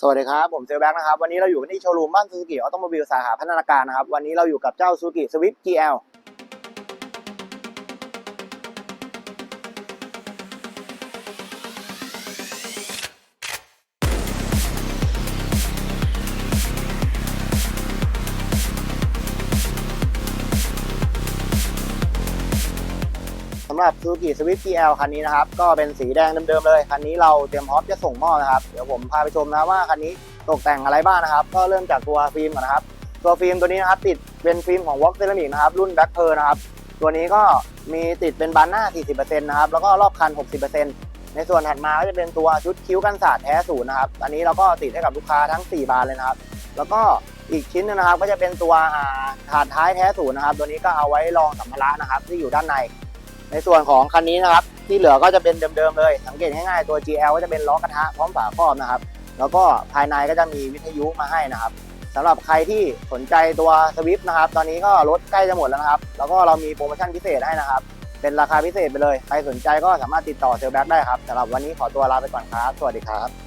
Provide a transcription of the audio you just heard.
สวัสดีครับ ผมเซลแบ็กนะครับ วันนี้เราอยู่กันที่โชว์รูมบ้านซูซูกิออโตโมบิลสาขาพัฒนาการนะครับ วันนี้เราอยู่กับเจ้าซูซูกิสวิฟ GL ำหรับ Suzuki Swift GL คันนี้นะครับ ก็เป็นสีแดงเดิมๆเลย คันนี้เราเตรียมพร้อมจะส่งมอบนะครับ เดี๋ยวผมพาไปชมนะว่าคันนี้ตกแต่งอะไรบ้างนะครับ ก็เริ่มจากตัวฟิล์มก่อนนะครับ ตัวฟิล์มตัวนี้นะครับติดเป็นฟิล์มของ Vox Ceramic นะครับ รุ่น Black Pearl นะครับ ตัวนี้ก็มีติดเป็นบานหน้า 40%นะครับ แล้วก็รอบคัน 60%ในส่วนถัดมาก็จะเป็นตัวชุดคิ้วกันศาสตร์แท้ศูนย์นะครับ อันนี้เราก็ติดให้กับลูกค้าทั้ง 4 บานเลยนะครับ แล้วก็อีกชิ้นหนึงนะครับก็จะเป็นตัวถาดท้ายแท้ศูนย์นะครับ ตัวนี้ก็เอาไว้รองสัมภาระนะครับที่อยู่ด้านใน ในส่วนของคันนี้นะครับ ที่เหลือก็จะเป็นเดิมๆเลย สังเกตง่ายๆตัว GL ก็จะเป็นล้อกระทะพร้อมฝาครอบนะครับ แล้วก็ภายในก็จะมีวิทยุมาให้นะครับสำหรับใครที่สนใจตัวสวิฟนะครับ ตอนนี้ก็รถใกล้จะหมดแล้วนะครับ แล้วก็เรามีโปรโมชั่นพิเศษให้นะครับ เป็นราคาพิเศษไปเลย ใครสนใจก็สามารถติดต่อเซลแบ็กได้ครับสำหรับวันนี้ขอตัวลาไปก่อนครับ สวัสดีครับ